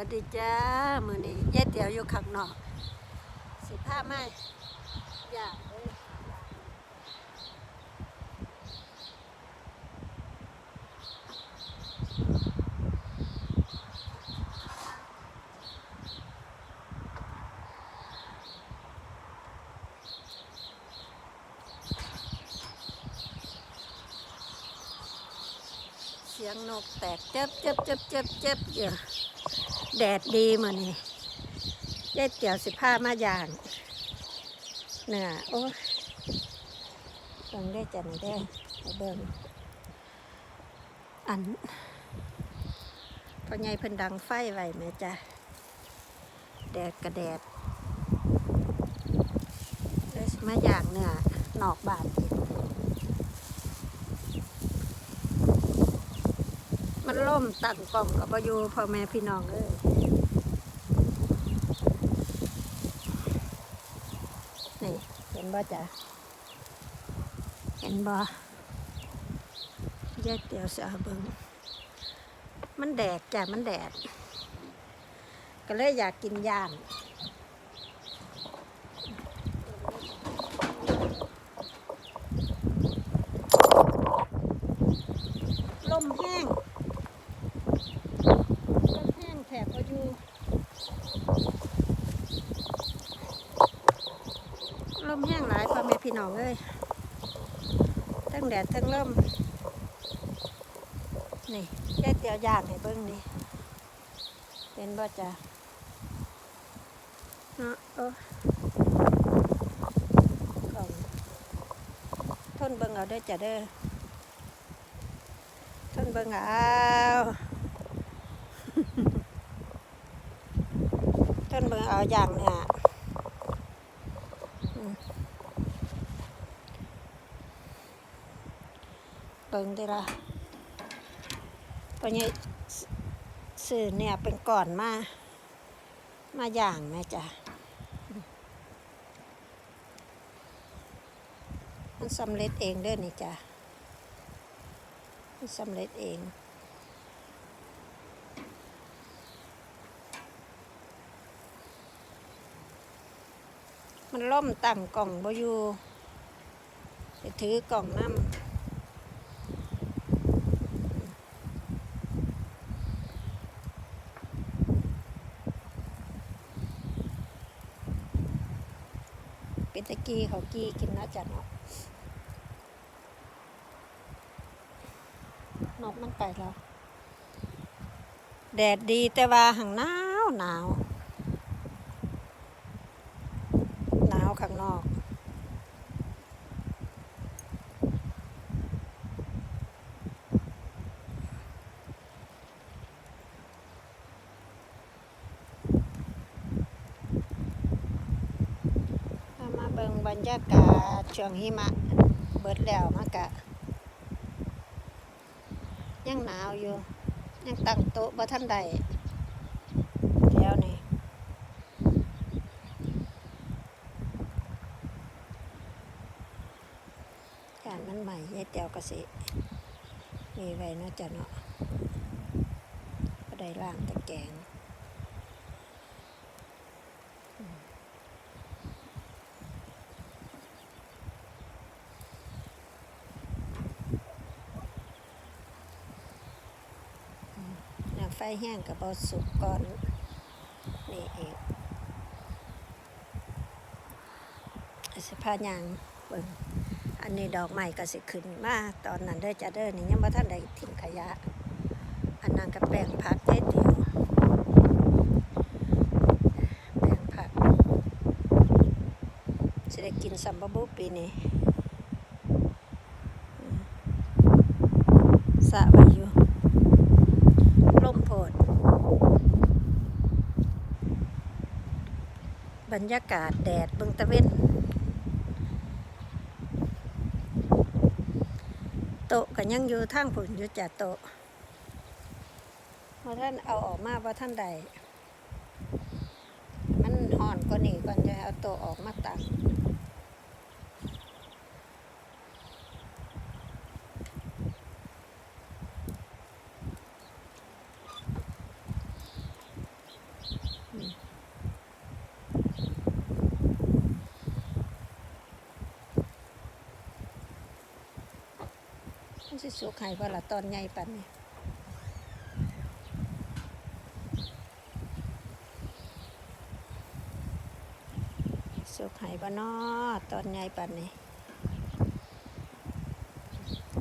วัสดีจ้ามือนี้ยายเตี๋ยวอยู่ข้างนอกสิผ้าไมอยากเลยเสียงนกแตกเจ็บเจ็บเจ็บเจ็บเจ็บอยู่ แดดดีมือนี้ยายเตี๋ยวสิผ้ามาย่างเนื้อโอ้ยเบิ่งได้จันได้เบิ่งอันพอใหญ่เพิ่นดังไฟไว้แม่จ้ะแดดกระแดดเลยมาย่างเนื้อนอกบ้านกิ มันล่มตั้งกล่องกับอยู่พ่อแม่พี่น้องเอ้ยนี่เห็นบ่จ๊ะเห็นบ่แยกเดียวเสียเบิงมันแดดจ้ะมันแดด ก็เลยอยากกินย่างลมแห้ง ต้นแห้งแถบก็อยู่ลมแห้งหลาย พี่น้องเอ้ยทั้งแดดทั้งลมนี่แค่เตียวย่างให้เบิ้งนี่เป็นบ่จ้ะเนาะโอ้ของทนเบิ้งเอาได้จ้ะเด้อทนเบิ้งเอาต้นเบิ่งเอาอย่างเนี่ย คิงได้ละปะเนี่ยสื่อเนี่ยเป็นก่อนมา มาอย่างแม่จ้ะมันสำเร็จเองเด้อนี่จ้ะมันสำเร็จเองมันล่มตั้งกล่องบ่อยู่ไปถือกล่องน้ำ เป็นตะกี้เขากี้กินนะจ๊ะเนาะนกมันไปแล้ว แดดดีแต่ว่าหังหนาวหนาว หนาวข้างนอก ถ้ามาเบรรยากาศช่วงหิมะ เบิดแล้วมากะ ยังหนาวอยู่ ยังตั้งโต๊ะบ่ทันใดเดี๋ยวนี้การมันใหม่ยายแตวกสิมีไว้เนาะจ้ะเนาะก็ได้ล่างตะแกงอืมอืมน้ำ ไฟแห้งกับบอสุกก่อนนี่เองสิพายางเบิ่งอันนี้ดอกไม้ก็สิขึ้นมาตอนนั้นเด้อจะเด้อนี่ยังบ่ทันได้ทิ้งขยะ อันนั้นก็แปลงผักเจ๊เดียวแปลงผักสิได้กินสัมบบุปีนี้สระไว้อยู่ร่มโพด บรรยากาศแดดเบิงตะเว้นโต๊ะก็ยังอยู่ทางผุนอยู่จ่าโต๊ะพอท่านเอาออกมาพอท่านใดมันห่อนกว่านี้ก่อนจะเอาโต๊ะออกมาตัก สิสุกให้บ่ละตอนใหญ่ปานนี้สุกให้บ่นอตอนใหญ่ปานนี้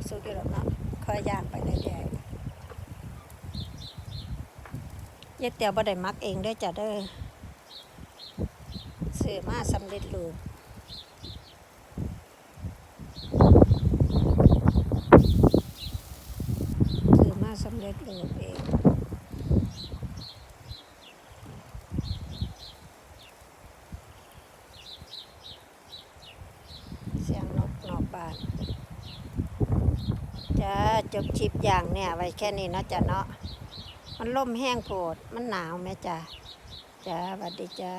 สุกอยู่แล้วเนาะคอยย่างไปเรื่อยๆยายเตียวบ่ได้มักเองด้อจ้ะเด้อซื้อมาสำเร็จรูป ซื้อ มาสำเร็จรูปเองเสียงนกนอกบ้านจ้าจบคลิปอย่างเนี่ยไว้แค่นี้เนาะจ้ะเนาะมันล่มแห้งโพดมันหนาวไหมจ้ะจ้าสวัสดีจ้า